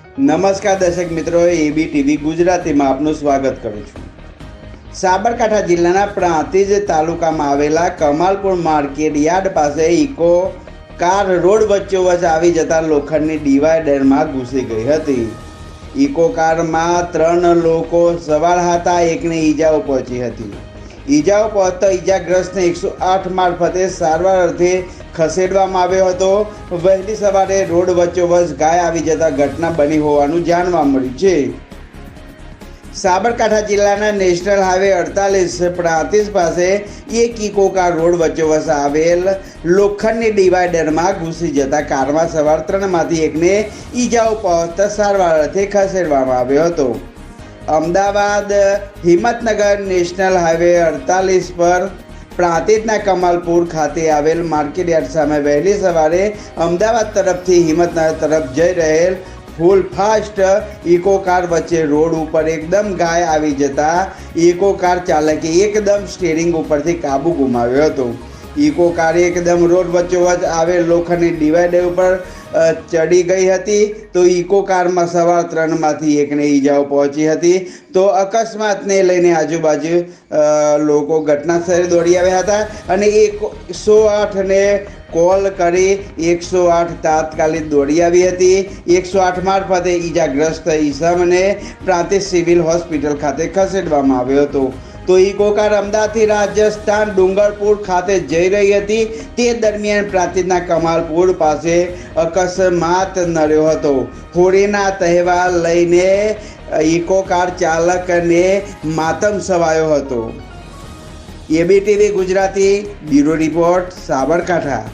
નમસ્કાર દર્શક મિત્રો એબી ટીવી ગુજરાતીમાં આપનું સ્વાગત કરું છું. સાબરકાંઠા જિલ્લાના પ્રાંતિજ તાલુકામાં આવેલા કમાલપુર માર્કેટ યાર્ડ પાસે ઇકો કાર રોડ વચ્ચોવચ આવી જતા લોખંડની ડિવાઈડરમાં ઘૂસી ગઈ હતી. ઇકો કારમાં ત્રણ લોકો સવાર હતા, એકને ઈજાઓ પહોંચી હતી. ઈજાઓ પહોંચતા ઈજાગ્રસ્તને એકસો આઠ મારફતે સારવાર અર્થે ખસેડવામાં આવ્યો હતો. વહેલી સવારે રોડ વચ્ચોવચ ગાય આવી જતા ઘટના બની હોવાનું જાણવા મળ્યું છે. સાબરકાંઠા જિલ્લાના નેશનલ હાઈવે અડતાલીસ પ્રાંતિસ પાસે એક ઇકોકા રોડ વચ્ચોવચ આવેલ લોખંડની ડિવાઈડરમાં ઘૂસી જતા કારમાં સવાર ત્રણમાંથી એકને ઈજાઓ પહોંચતા સારવાર અર્થે ખસેડવામાં આવ્યો હતો. અમદાવાદ હિંમતનગર નેશનલ હાઈવે અડતાલીસ પર પ્રાંતિજના કમાલપુર ખાતે આવેલ માર્કેટ યાર્ડ સામે વહેલી સવારે અમદાવાદ તરફથી હિંમતનગર તરફ જઈ રહેલ ફૂલ ફાસ્ટ ઇકો કાર વચ્ચે રોડ ઉપર એકદમ ગાય આવી જતા ઇકો કાર ચાલકે એકદમ સ્ટેરિંગ ઉપરથી કાબુ ગુમાવ્યો હતો. ઇકો કાર એકદમ રોડ વચ્ચોવચ આવેલ લોખંડની ડિવાઈડર ઉપર ચડી ગઈ હતી. તો ઇકો કારમાં સવાર ત્રણમાંથી એકને ઈજાઓ પહોંચી હતી. તો અકસ્માતને લઈને આજુબાજુ લોકો ઘટના સ્થળે દોડી આવ્યા હતા અને એકસો આઠને કોલ કરી એકસો આઠ તાત્કાલિક દોડી આવી હતી. એકસો આઠ મારફતે ઈજાગ્રસ્ત ઈસમને પ્રાંતિજ સિવિલ હોસ્પિટલ ખાતે ખસેડવામાં આવ્યો હતો. તો ઇકો કાર અમદાવાદથી રાજસ્થાન ડુંગરપુર ખાતે જઈ રહી હતી. તે દરમિયાન પ્રાંતિજના કમાલપુર પાસે અકસ્માત નડ્યો હતો. હોળીના તહેવાર લઈને ઇકો કાર ચાલકને માતમ સવાયો હતો. ABTV Gujarati bureau report, Sabarkantha.